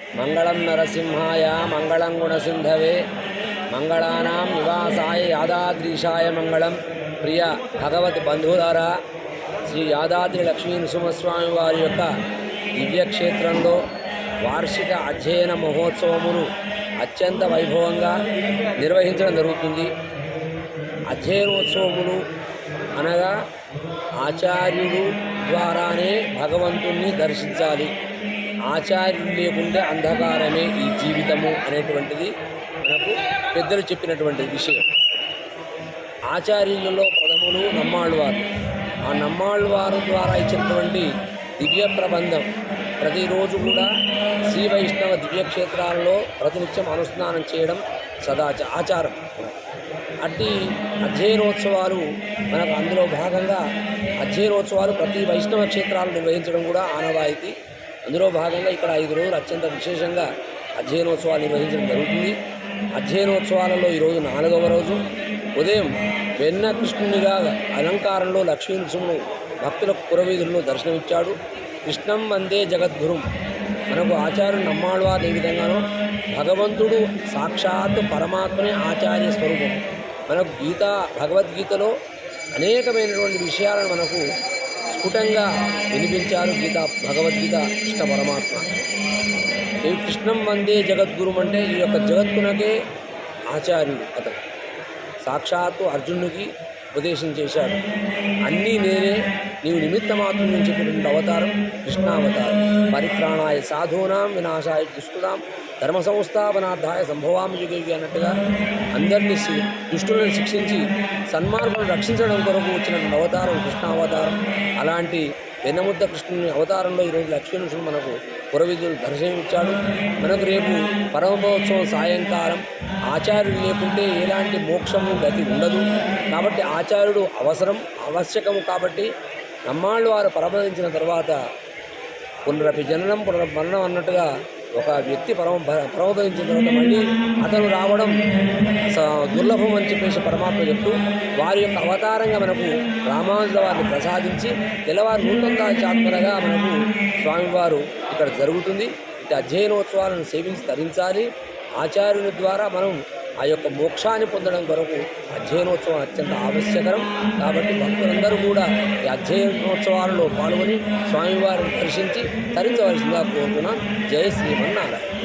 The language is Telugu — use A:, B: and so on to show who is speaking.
A: మంగళం నరసింహాయ మంగళం గుణసింధవే. మంగళానాం నివాసాయ యాదాద్రీషాయ మంగళం. ప్రియ భగవత్ బంధుధార శ్రీ యాదాద్రి లక్ష్మీ నృసింహస్వామి వారి యొక్క దివ్యక్షేత్రంలో వార్షిక అధ్యయన మహోత్సవమును అత్యంత వైభవంగా నిర్వహించడం జరుగుతుంది. అధ్యయనోత్సవములు అనగా ఆచార్యుడు ద్వారానే భగవంతుణ్ణి దర్శించాలి. ఆచార్యులు లేకుండా అంధకారమే ఈ జీవితము అనేటువంటిది మనకు పెద్దలు చెప్పినటువంటి విషయం. ఆచార్యులలో ప్రథములు నమ్మాళ్ళవారు. ఆ నమ్మాళ్ళవారు ద్వారా ఇచ్చినటువంటి దివ్య ప్రబంధం ప్రతిరోజు కూడా శ్రీ వైష్ణవ దివ్యక్షేత్రాల్లో ప్రతినిత్యం అనుస్నానం చేయడం సదాచ ఆచారం. అట్టి అధ్యయనోత్సవాలు మనకు అందులో భాగంగా అధ్యయనోత్సవాలు ప్రతి వైష్ణవ క్షేత్రాలు నిర్వహించడం కూడా ఆనవాయితీ. అందులో భాగంగా ఇక్కడ ఐదు రోజులు అత్యంత విశేషంగా అధ్యయనోత్సవాలు నిర్వహించడం జరుగుతుంది. అధ్యయనోత్సవాలలో ఈరోజు నాలుగవ రోజు. ఉదయం వెన్న కృష్ణునిగా అలంకారంలో లక్ష్మీ నృసింహుడు భక్తులకు పురవీధుల్లో దర్శనమిచ్చాడు. కృష్ణం వందే జగద్గురుం మనకు ఆచార్యుడు నమ్మాళ్వారు ఏ విధంగానో భగవంతుడు సాక్షాత్ పరమాత్మనే ఆచార్య స్వరూపం. మనకు గీత భగవద్గీతలో అనేకమైనటువంటి విషయాలను మనకు స్ఫుటంగా వినిపించారు గీత భగవద్గీత కృష్ణ పరమాత్మ. ఈ కృష్ణం వందే జగద్గురు అంటే ఈ యొక్క జగత్తునకే ఆచార్యుడు అతను. సాక్షాత్తు అర్జునుడికి ఉపదేశం చేశాడు. అన్నీ నేనే నీవు నిమిత్త మాత్రం నేను చెప్పినటువంటి అవతారం కృష్ణావతారం. పరిత్రాణాయ సాధూనాం వినాశాయ దుష్టుదాం ధర్మ సంస్థాపనార్థాయ సంభవామి యుగయుగి అన్నట్టుగా అందరినీ దుష్టులను శిక్షించి సన్మార్గులను రక్షించడం కొరకు వచ్చినటువంటి అవతారం కృష్ణావతారం. అలాంటి వెన్నముద్ద కృష్ణుని అవతారంలో ఈరోజు లక్ష్మీనరసింహ మనకు పురవిధులు దర్శనమిచ్చాడు. మనకు రేపు పరమోత్సవం సాయంకాలం. ఆచార్యుడు లేకుంటే ఎలాంటి మోక్షము గతి ఉండదు. కాబట్టి ఆచార్యుడు అవసరం ఆవశ్యకము కాబట్టి నమ్మాళ్ళు వారు పరమదించిన తర్వాత పునరపి జననం పునర మరణం అన్నట్టుగా ఒక వ్యక్తి పరమ పరమపదించిన తర్వాత మళ్ళీ అతను రావడం స- దుర్లభం అని చెప్పేసి పరమాత్మ చెప్తూ వారి యొక్క అవతారంగా మనకు రామానుజుల వారిని ప్రసాదించి తెల్లవారు నూతనంగా చాత్మరగా మనకు స్వామివారు ఇక్కడ జరుగుతుంది. ఇటు అధ్యయనోత్సవాలను సేవించి తరించాలి. ఆచార్యుని ద్వారా మనం ఆ యొక్క మోక్షాన్ని పొందడం కొరకు అధ్యయనోత్సవం అత్యంత ఆవశ్యకరం. కాబట్టి భక్తులందరూ కూడా ఈ అధ్యయనోత్సవాలలో పాల్గొని స్వామివారిని దర్శించి తరించవలసిందిగా కోరుతున్నాం జయ శ్రీమన్నారాయణ